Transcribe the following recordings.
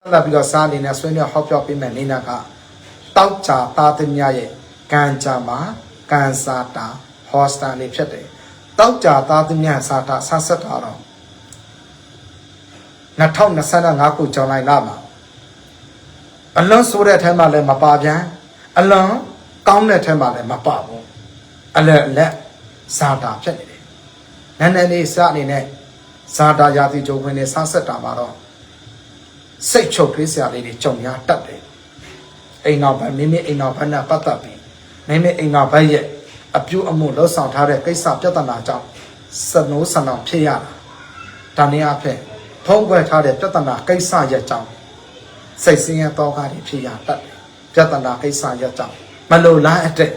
ဆက်လက်ပြီးတော့စားအနေနဲ့ဆွေးနွေးဟောပြောပေးမယ်နေနာကတောက်ကြသားသမ ्या ရဲ့ကံကြမှာကံစားတာဟောစတာလေးဖြစ်တယ်တောက်ကြသားသမ ्या စားတာဆန်းဆက်တာတော့2025ခုဇွန်လလမှာအလွန်ဆိုးတဲ့အထက်မှာလည်းမပါပြန်အလွန်ကောင်းတဲ့အထက်မှာလည်းမပါဘူးအလက်အလက်စားတာဖြစ်နေတယ်နည်းနည်းလေးစားအနေနဲ့စားတာရာသီကြုံဝင်နေဆန်းဆက်တာမှာတော့ စိတ်ချုပ်ထွေးစရာလေးတွေကြုံရတတ်တယ်အိမ်နောက်ဘက်မိမိအိမ်နောက်ဘက်နဲ့ပတ်သက်ပြီးမိမိအိမ်နောက်ဘက်ရဲ့အပြုအမူလှုပ်ဆောင်ထားတဲ့ကိစ္စပြဿနာကြောင့်စနိုးဆန်အောင်ဖြစ်ရတာဒါနည်းအားဖြင့်ဖုံးကွယ်ထားတဲ့ပြဿနာကိစ္စရဲ့ကြောင့်စိတ်ဆင်းရဲတော့ကားတွေဖြစ်ရတတ်တယ်ပြဿနာကိစ္စရဲ့ကြောင့်မလိုလားအတဲ့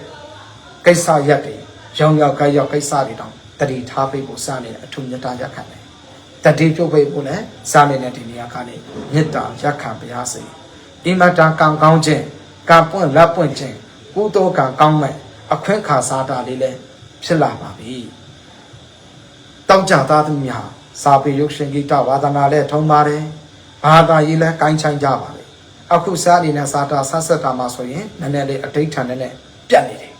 ကိစ္စရက်တွေရောင်ရောက်ခိုက်ရောက်ကိစ္စတွေတောင်တတိထားပေးဖို့စနေတဲ့အထူးမြတ်တာရက်ခံတယ် တတိပြုတ်ဖိတ်ဖို့လည်းစားနေတဲ့ဒီနေရာကနေမေတ္တာရက်ခံပါရစေဒီမတာကံကောင်းခြင်းကံပွင့်လက်ပွင့်ခြင်းကုသိုလ်ကံကောင်းမဲ့အခွင့်ခါစားတာလေးလည်းဖြစ်လာပါပြီတောက်ကြသားသူများစာပေရုပ်ရှင်ဂီတဝါသနာလည်းထုံးပါတယ်ဘာသာရေးလည်းကိုင်းချိုင်းကြပါလေအခုစားနေတဲ့စာတာဆက်ဆက်တာမှဆိုရင်နည်းနည်းလေးအဋိဋ္ဌာန်နဲ့ပြတ်နေတယ်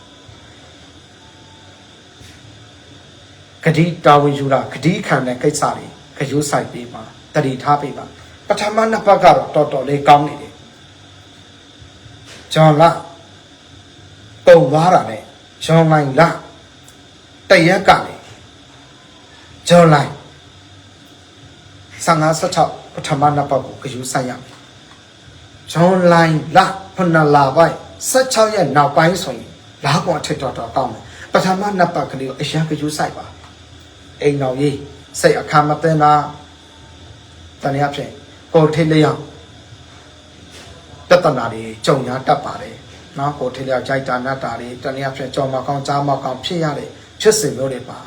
ဂတိတာဝန်ယူတာဂတိခံတဲ့ကိစ္စတွေ ခရုဆိုင်ပေးပါတတိထားပေးပါပထမနှစ်ပတ်ကတော့တော်တော်လေးကောင်းနေတယ်ဂျွန်လာပုံသွားတာနဲ့ဂျွန်လိုင်းလာတရက်ကလေဂျွန်လိုင်း55 16ပထမနှစ်ပတ်ကိုခရုဆိုင်ရမယ်ဂျွန်လိုင်းလာခုနလာပိုင်း16ရက်နောက်ပိုင်းဆိုရင်လာကွန်အထက်တော်တော်ကောင်းတယ်ပထမနှစ်ပတ်ကလေးကိုအရင်ခရုဆိုင်ပါအိမ်တော်ကြီး စိတ်အခါမသိတာတနည်းအားဖြင့်ကိုယ်ထိလျောက်တတနာတွေကြုံရတတ်ပါတယ်နော်ကိုယ်ထိလျောက်ကြိုက်တာနတ်တာတွေတနည်းအားဖြင့်ကြောင်မကောင်းကြားမကောင်းဖြစ်ရတဲ့ဖြစ်စဉ်မျိုးတွေပါ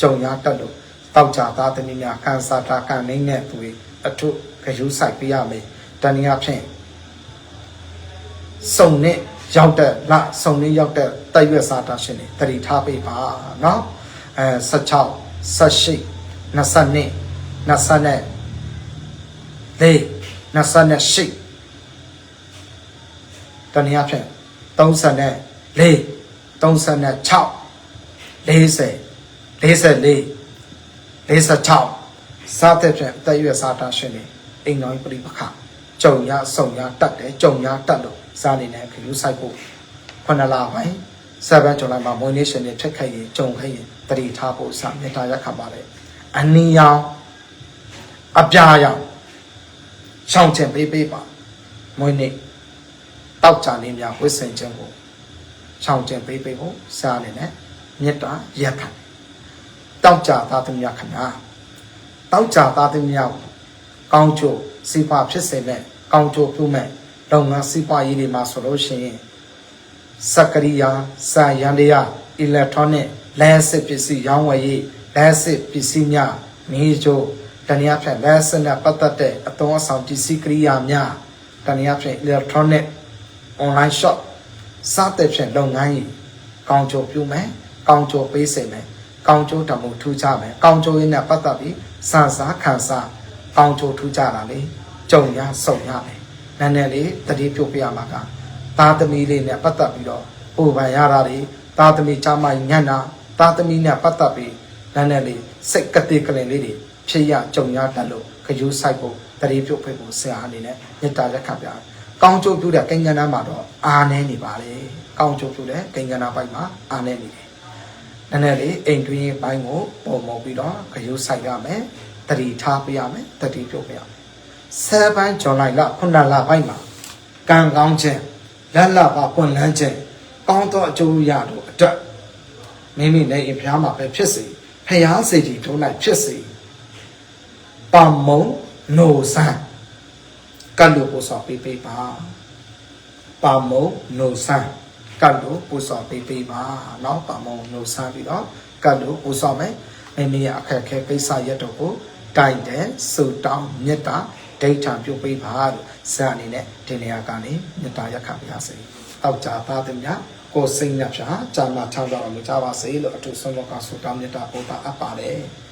ကြုံရတတ်လို့တောက်ကြသားသမီးများကန်စာတာကန်နေနဲ့သူတွေအထုခရူးဆိုင်ပြရမယ်တနည်းအားဖြင့်စုံနဲ့ရောက်တဲ့လစုံနဲ့ရောက်တဲ့တိုက်ရွက်စာတာရှင်တွေတတိထားပေးပါနော်အဲ16 18 22 24 4 28တနည်းအားဖြင့်34 36 40 44 46စားတဲ့ဖြင့်အသက်အရွယ်စားတာရှင်နေအိမ်တော်ပြိပခကြုံရဆုံရတတ်တယ်ကြုံရတတ်လို့စားနေတယ်ခရူးဆိုင်ဖို့ခုနလာပိုင်း7ဇွန်လမှာမွေးနေ့ရှင်တွေဖြစ်ခဲ့ရင်ကြုံခဲ့ရင်တတိထားဖို့စမေတ္တာရက်ခပါတယ် အနီရောင်အပြာရောင်ရှောင်းချင်ပေးပေးပါမွေးနေ့တောက်ကြနေများဝိစင်ခြင်းကိုရှောင်းချင်ပေးပေးဖို့စားနေတယ်မေတ္တာရက်ခံတောက်ကြသားသမီးခဏတောက်ကြသားသမီးကောင်းချိုစီပါဖြစ်စေမဲ့ကောင်းချိုပြုမဲ့လုပ်ငန်းစီပါရေးတွေမှာဆိုလို့ရှိရင်စက်ကရိယာစာယန္တရားအီလက်ထရောနစ်လက်စစ်ပစ္စည်းရောင်းဝယ်ရေး လက်စစ်ပစ္စည်းများနေကြိုတနည်းအားဖြင့်လက်စစ်နဲ့ပတ်သက်တဲ့အသုံးအဆောင်ပစ္စည်းကိရိယာများတနည်းအားဖြင့် electronic online shop စတဲ့ဖြင့်လုပ်ငန်းကြီးကောင်းကြိုပြုမယ်ကောင်းကြိုပေးစေမယ်ကောင်းကြိုတမှုထူးခြားမယ်ကောင်းကြိုရင်းနဲ့ပတ်သက်ပြီးစံစားခံစားကောင်းကြိုထူးခြားတာလေကြုံရဆုံရမယ်နည်းနည်းလေးတတိပြုတ်ပြရမှာကသားသမီးလေးနဲ့ပတ်သက်ပြီးတော့ပူပန်ရတာတွေသားသမီးချမညံ့တာသားသမီးနဲ့ပတ်သက်ပြီး နည်းနည်းလေးစိတ်ကတိကလင်လေးတွေဖြစ်ရကြုံရတတ်လို့ခရူးဆိုင်ဖို့တရေပြုတ်ဖိတ်ဖို့ဆရာအနေနဲ့မေတ္တာရက်ခံပြတယ်။ကောင်းကျိုးပြုတဲ့ကိန်းကဏ္ဍမှာတော့အာနေနေပါလေ။ကောင်းကျိုးပြုတဲ့ကိန်းကဏ္ဍပိုင်းမှာအာနေနေတယ်။နည်းနည်းလေးအိမ်တွင်းပိုင်းကိုပုံမပြီးတော့ခရူးဆိုင်ရမယ်။တတိထားပေးရမယ်။တတိပြုတ်ပေးရမယ်။ဆယ်ပိုင်းဇွန်လလခုနလပိုင်းမှာကံကောင်းခြင်းလက်လပါပွင့်လန်းခြင်းကောင်းသောအကျိုးရတို့အတွက်မိမိနဲ့အဖျားမှာပဲဖြစ်စေ ဖျားစေတီထုံးလိုက်ဖြစ်စေပမုံနိုဆန်းကတ်လို့ပို့ဆောင်ပေးပေးပါပမုံနိုဆန်းကတ်လို့ပို့ဆောင်ပေးပေးပါเนาะပမုံနိုဆန်းပြီးတော့ကတ်လို့ပို့ဆောင်မယ်မိမိရဲ့အခက်အခဲကိစ္စရက်တော့ကိုတိုင်တယ်စူတောင်းမေတ္တာဒိဋ္ဌာပြုတ်ပေးပါလို့ဇာအနေနဲ့ဒီနေရာကနေမေတ္တာရက်ခံပါရစေ။တောက်ကြပါသည်များ ကိုယ်စိတ်နှပြကြာမှထောင်းတော့မကြပါစေလို့အထူးဆုံးသောကဆုတောင်းမေတ္တာပို့တာအပ်ပါတယ်။